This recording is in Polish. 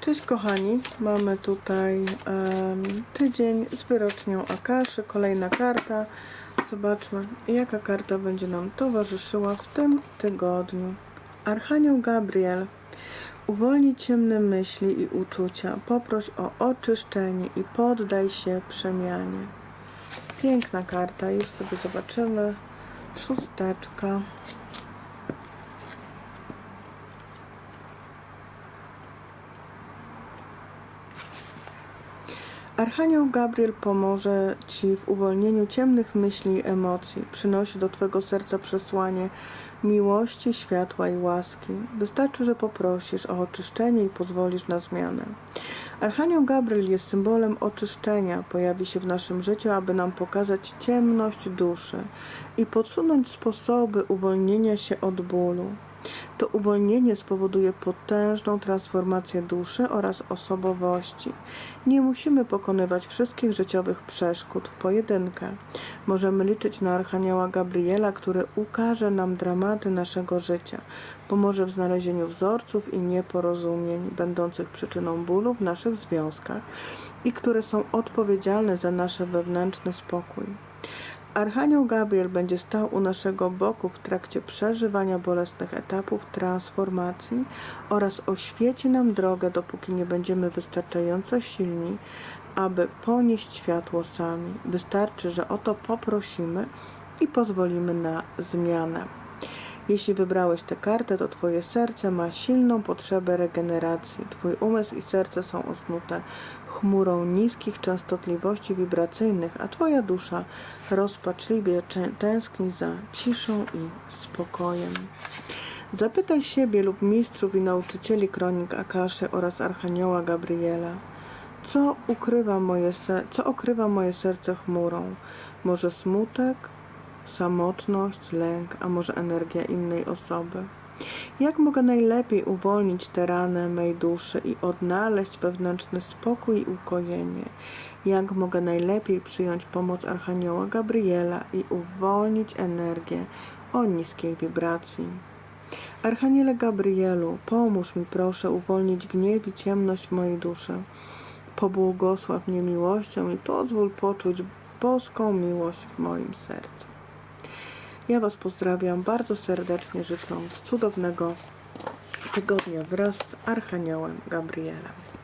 Cześć kochani, mamy tutaj em, tydzień z wyrocznią Akaszy, kolejna karta. Zobaczmy, jaka karta będzie nam towarzyszyła w tym tygodniu. Archanioł Gabriel, uwolnij ciemne myśli i uczucia, poproś o oczyszczenie i poddaj się przemianie. Piękna karta, już sobie zobaczymy. Szósteczka. Archanioł Gabriel pomoże Ci w uwolnieniu ciemnych myśli i emocji. Przynosi do Twojego serca przesłanie miłości, światła i łaski. Wystarczy, że poprosisz o oczyszczenie i pozwolisz na zmianę. Archanioł Gabriel jest symbolem oczyszczenia. Pojawi się w naszym życiu, aby nam pokazać ciemność duszy i podsunąć sposoby uwolnienia się od bólu. To uwolnienie spowoduje potężną transformację duszy oraz osobowości. Nie musimy pokonywać wszystkich życiowych przeszkód w pojedynkę. Możemy liczyć na Archanioła Gabriela, który ukaże nam dramaty naszego życia, pomoże w znalezieniu wzorców i nieporozumień, będących przyczyną bólu w naszych związkach i które są odpowiedzialne za nasz wewnętrzny spokój. Archanioł Gabriel będzie stał u naszego boku w trakcie przeżywania bolesnych etapów transformacji oraz oświeci nam drogę, dopóki nie będziemy wystarczająco silni, aby ponieść światło sami. Wystarczy, że o to poprosimy i pozwolimy na zmianę. Jeśli wybrałeś tę kartę, to Twoje serce ma silną potrzebę regeneracji. Twój umysł i serce są osnute chmurą niskich częstotliwości wibracyjnych, a Twoja dusza rozpaczliwie tęskni za ciszą i spokojem. Zapytaj siebie lub mistrzów i nauczycieli kronik Akaszy oraz Archanioła Gabriela. Co ukrywa moje, co okrywa moje serce chmurą? Może smutek, samotność, lęk, a może energia innej osoby? Jak mogę najlepiej uwolnić tę ranę mej duszy i odnaleźć wewnętrzny spokój i ukojenie? Jak mogę najlepiej przyjąć pomoc Archanioła Gabriela i uwolnić energię o niskiej wibracji? Archaniele Gabrielu, pomóż mi proszę uwolnić gniew i ciemność w mojej duszy. Pobłogosław mnie miłością i pozwól poczuć boską miłość w moim sercu. Ja Was pozdrawiam bardzo serdecznie, życząc cudownego tygodnia wraz z Archaniołem Gabrielem.